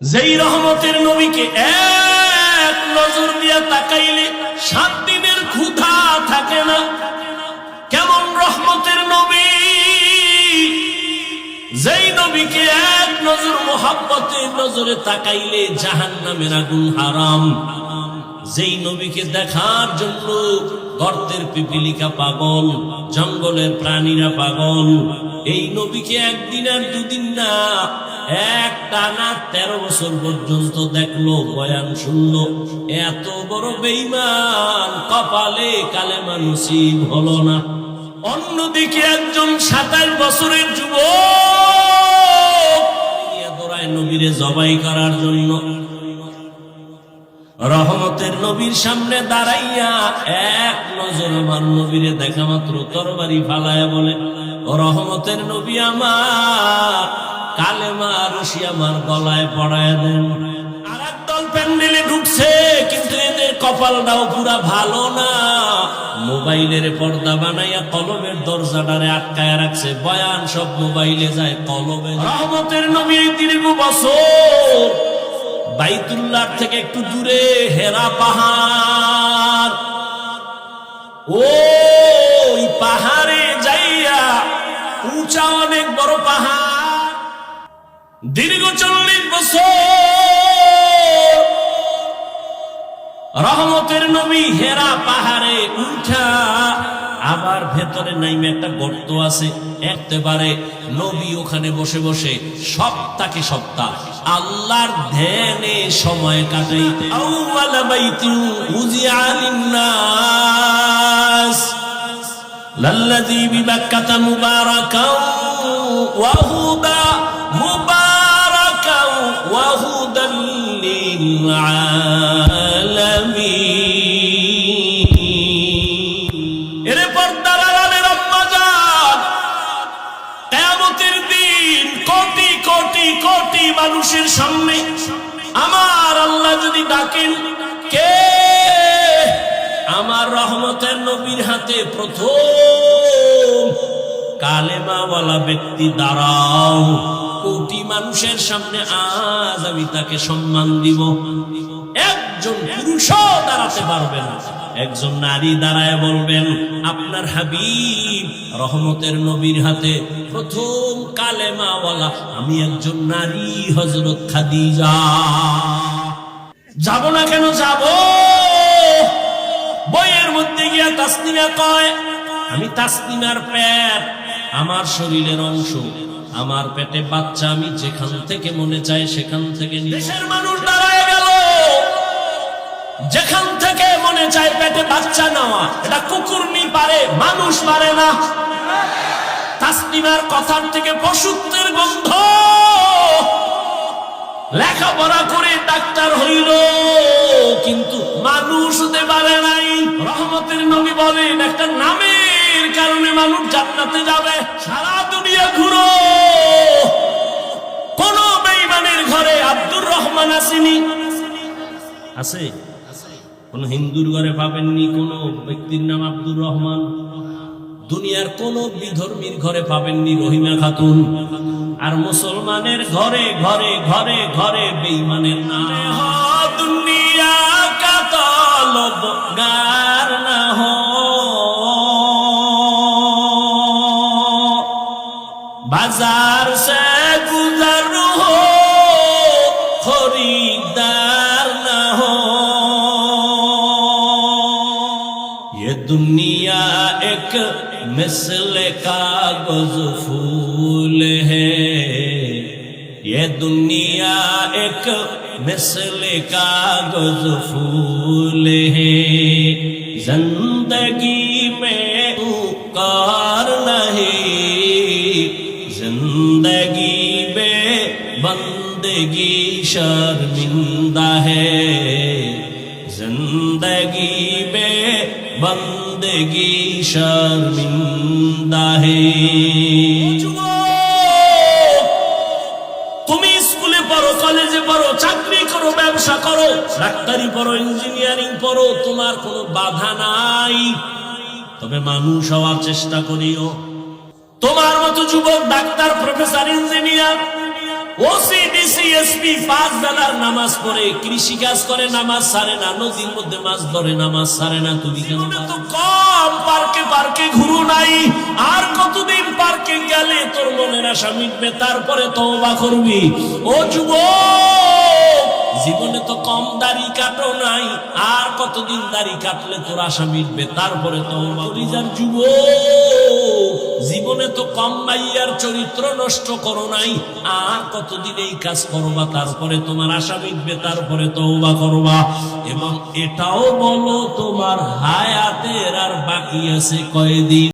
যেই রহমতের নবীকে এক নজর দিয়া তাকাইলে সাত দিনের ক্ষুধা থাকে না। কেমন রহমতের নবী? যেই নবীকে এক নজর মোহাব্বতের নজরে তাকাইলে জাহান নামের আগুন হারাম। যেই নবীকে দেখার জন্য গর্তের পিপিলিকা পাগল, জঙ্গলের প্রাণীরা পাগল, এই নবীকে একদিন আর দুদিন না এক টানা তেরো বছর পর্যন্ত দেখল, বয়ান শুনলো। এত বড় বেইমান কপালে কালেমা নসিব হলো না। অন্যদিকে একজন সাতাশ বছরের যুবক নবীরে জবাই করার জন্য। রহমতের নবীর সামনে দাঁড়াইয়া এক নজর আমার নবীরে দেখা মাত্র তরবারি ফালায়া বলে, রহমতের নবী আমার কালেমা রশি আমার গলায় পড়ায় দেন। মোবাইলের পর্দা বানাইয়া কলমের দরজাটারে আটকায় রাখছে। বয়ান সব মোবাইলে যায় কলমে। রহমতের নবী দীর্ঘ বাইতুল্লাহ থেকে একটু দূরে, হেরা পাহাড়। ওই পাহাড়ে যাইয়া উঁচা অনেক বড় দীর্ঘ চল্লিশ বছর রহমতের নবী হেরা পাহাড়ে উঠা, আবার ভেতরে নাইমে একটা গর্ত আছে, একেবারে নবী ওখানে বসে বসে সপ্তাহে সপ্তাহ। আল্লাহর ধ্যানে সময় লিন্নাস। লাল্লাযী বিবাক্কাতা মুবারাকাও কোটি কোটি কোটি মানুষের সামনে আমার আল্লাহ যদি ডাকেন, কে? আমার রহমতের নবীর হাতে প্রথম কালেমাওয়ালা ব্যক্তি দাঁড়াও। কোটি মানুষের সামনে আজ আমি তাকে সম্মান দিব। একজন পুরুষও দাঁড়াতে পারবে না। একজন নারী দাঁড়ায় বলবেন, আপনার হাবিব রহমতের নবীর হাতে প্রথম কালেমাওয়ালা। আমি একজন নারী হজরত খাদিজা। যাব না কেন, যাব? বইয়ের মধ্যে গিয়া তাসনিমা কয়, আমি তাসনিমার পেট, আমার শরীরের অংশ। আমার পেটে বাচ্চা, আমি যেখান থেকে মনে চাই সেখান থেকে। দেশের মানুষ যেখান থেকে মনে চায় পেটে বাচ্চা নেওয়া, এটা কুকুর নি পারে, মানুষ পারে না। তাসনিমার কথার থেকে পশুত্বের গন্ধ। লেখাপড়া করে ডাক্তার হইল, কিন্তু মানুষ হতে পারে নাই। রহমতের নবী বলেন, একটা নামের কারণে মানুষ জান্নাতে যাবে, সারা দুনিয়া ঘুরো। কোন বেইমানের ঘরে আব্দুর রহমান আসেনি। আছে? কোনো হিন্দুর ঘরে পাবেননি, কোনো ব্যক্তির নাম আব্দুর রহমান। দুনিয়ার কোন বিধর্মীর ঘরে পাবেননি রহিমা খাতুন। আর মুসলমানের ঘরে ঘরে ঘরে ঘরে বেইমানের নাম। দুনিয়া বাজার সে গুজার दुनिया एक मिसल कागज़ फूल है। ये दुनिया एक मिसल कागज़ फूल है। ज़िंदगी में कार नहीं। ज़िंदगी में बंदगी शर्मिंदा है। বন্দগি শর্মিন্দা হে তুমি স্কুলে পড়ো, কলেজে পড়ো, চাকরি করো, ব্যবসা করো, ডাক্তারি পড়ো, ইঞ্জিনিয়ারিং পড়ো, তোমার কোনো বাধা নাই। তবে মানুষ হওয়ার চেষ্টা করিও। তোমার মতো যুবক, doctor, professor, engineer OC DC SP পাঁচ বেলার নামাজ পড়ে কৃষি কাজ করে নামাজ সারে না নদীর মধ্যে মাছ ধরে নামাজ সারে না তুমি কেন তো কম পার্কে পার্কে ঘুরু নাই। আর কতদিন পার্কে গেলে তোর মনের আশা মিটবে? তারপরে তওবা করবি। ও যুবক! জীবনে তো কম দাড়ি কাটো নাই, আর কতদিন দাড়ি কাটলে তোর আশা মিটবে? তারপরে তো যুব জীবনে তো কম মাইয়ার চরিত্র নষ্ট করো নাই, আর কতদিন এই কাজ করবা? তারপরে তোমার আশা মিটবে, তারপরে তওবা করবা। এবং এটাও বলো, তোমার হায়াতের আর বাকি আছে কয়দিন?